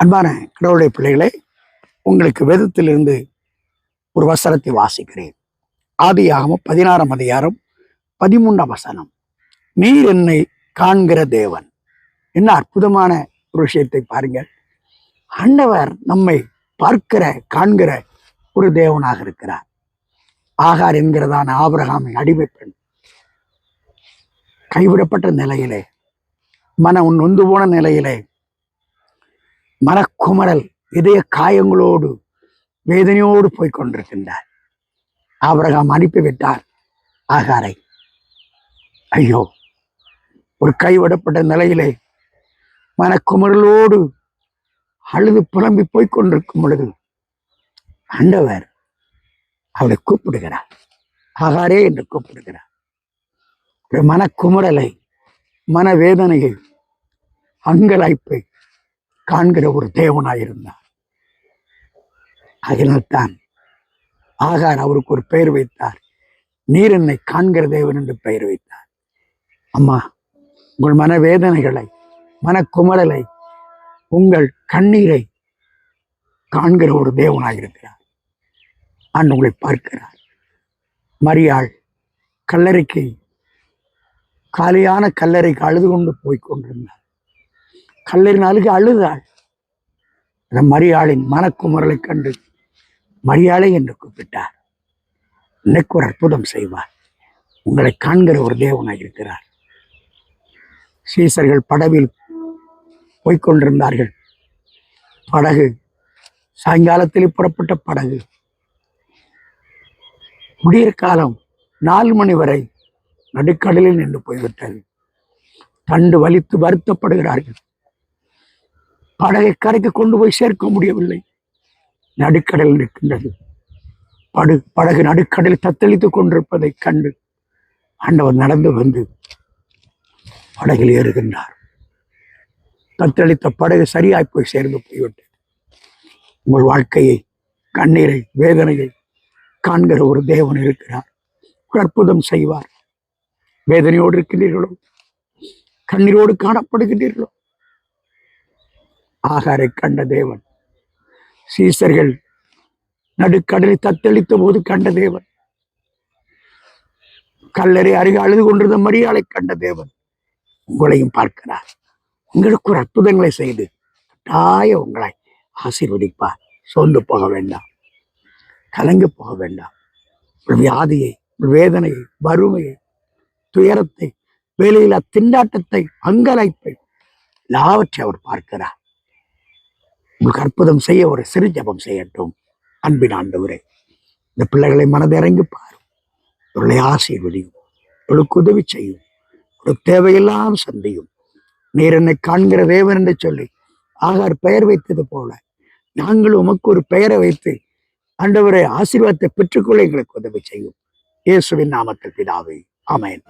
அன்பான கடவுளுடைய பிள்ளைகளே உங்களுக்கு வேதத்திலிருந்து ஒரு வசனத்தை வாசிக்கிறேன். ஆதியாகமம் பதினாறாம் அதிகாரம் பதிமூன்றாம் வசனம். நீர் என்னை காண்கிற தேவன். என்ன அற்புதமான ஒரு விஷயத்தை பாருங்கள். ஆண்டவர் நம்மை பார்க்கிற காண்கிற ஒரு தேவனாக இருக்கிறார். ஆகார் என்கிறதான ஆபிரகாமின் அடிமை பெண் கைவிடப்பட்ட நிலையிலே மன உன் நொந்து போன நிலையிலே மனக்குமரல் இதய காயங்களோடு வேதனையோடு போய் கொண்டிருக்கின்றார் ஆபிரகாம் அனுப்பிவிட்டார் ஆகாரை. ஐயோ ஒரு கைவிடப்பட்ட நிலையிலே மனக்குமரலோடு அழுது புலம்பி போய் கொண்டிருக்கும் பொழுது ஆண்டவர் அவளை கூப்பிடுகிறார். ஆகாரே என்று கூப்பிடுகிறார். ஒரு மனக்குமரலை மனவேதனையை அங்கலாய்ப்பை காண்கிற ஒரு தேவனாயிருந்தார். அதனால்தான் ஆகார் அவருக்கு ஒரு பெயர் வைத்தார். நீர் என்னை காண்கிற தேவன் என்று பெயர் வைத்தார். அம்மா உங்கள் மனவேதனைகளை மனக்குமரலை உங்கள் கண்ணீரை காண்கிற ஒரு தேவனாயிருக்கிறார். ஆண்டு உங்களை பார்க்கிறார். மரியாள் கல்லறைக்கு காலியான கல்லறைக்கு அழுது கொண்டு போய் கொண்டிருந்தார். கல்லறின் அழுகு அழுதாள் அந்த மரியாளின் மனக்குமுறலை கண்டு மரியாளை என்று கூப்பிட்டார். இன்னைக்கு ஒரு அற்புதம் செய்வார். உங்களை காண்கிற ஒரு தேவனாக இருக்கிறார். சீசர்கள் படவில் போய்க்கொண்டிருந்தார்கள் படகு சாயங்காலத்தில் புறப்பட்ட படகு. விடியற் காலம் நாலு மணி வரை நடுக்கடலில் நின்று போய்விட்டது. தண்டு வலித்து வருத்தப்படுகிறார்கள். படகை கரைக்கு கொண்டு போய் சேர்க்க முடியவில்லை. நடுக்கடல் இருக்கின்றது படு படகு நடுக்கடலில் தத்தளித்துக் கொண்டிருப்பதைக் கண்டு ஆண்டவர் நடந்து வந்து படகில் ஏறுகின்றார். தத்தளித்த படகு சரியாய் போய் சேர்ந்து போய்விட்டது. உங்கள் வாழ்க்கையை கண்ணீரை வேதனையை காண்கிற ஒரு தேவன் இருக்கிறார். அற்புதம் செய்வார். வேதனையோடு இருக்கின்றீர்களோ? கண்ணீரோடு காணப்படுகின்றீர்களோ? ஆகாரை கண்ட தேவன். சீசர்கள் நடுக்கடலை தத்தளித்த போது கண்ட தேவன். கல்லறை அருகே அழுது கொண்டிருந்த மரியாதை கண்ட தேவன். உங்களையும் பார்க்கிறார். உங்களுக்கு ஒரு அற்புதங்களை செய்து கட்டாய உங்களை ஆசீர்வதிப்பார். சோர்ந்து போக வேண்டாம். கலங்கி போக வேண்டாம். ஒரு வியாதியை வேதனையை வறுமையை துயரத்தை வேலையில்லா திண்டாட்டத்தை அங்கலைப்பை எல்லாவற்றை அவர் பார்க்கிறார். உங்களுக்கு அற்புதம் செய்ய ஒரு சிறு ஜபம் செய்யட்டும் அன்பின் ஆண்டவரே. இந்த பிள்ளைகளை மனதிறங்கி பாரும் இவர்களை ஆசீர்வதியும் இவளுக்கு உதவி செய்யும் ஒரு தேவையெல்லாம் சந்தையும். நீர் என்னை காண்கிற தேவன் என்று சொல்லி ஆகார் பெயர் வைத்தது போல நாங்கள் உமக்கு ஒரு பெயரை வைத்து ஆண்டவரை ஆசீர்வாதத்தை பெற்றுக்கொள்ள எங்களுக்கு உதவி செய்யும். இயேசுவின் நாமத்தில் பிதாவே ஆமேன்.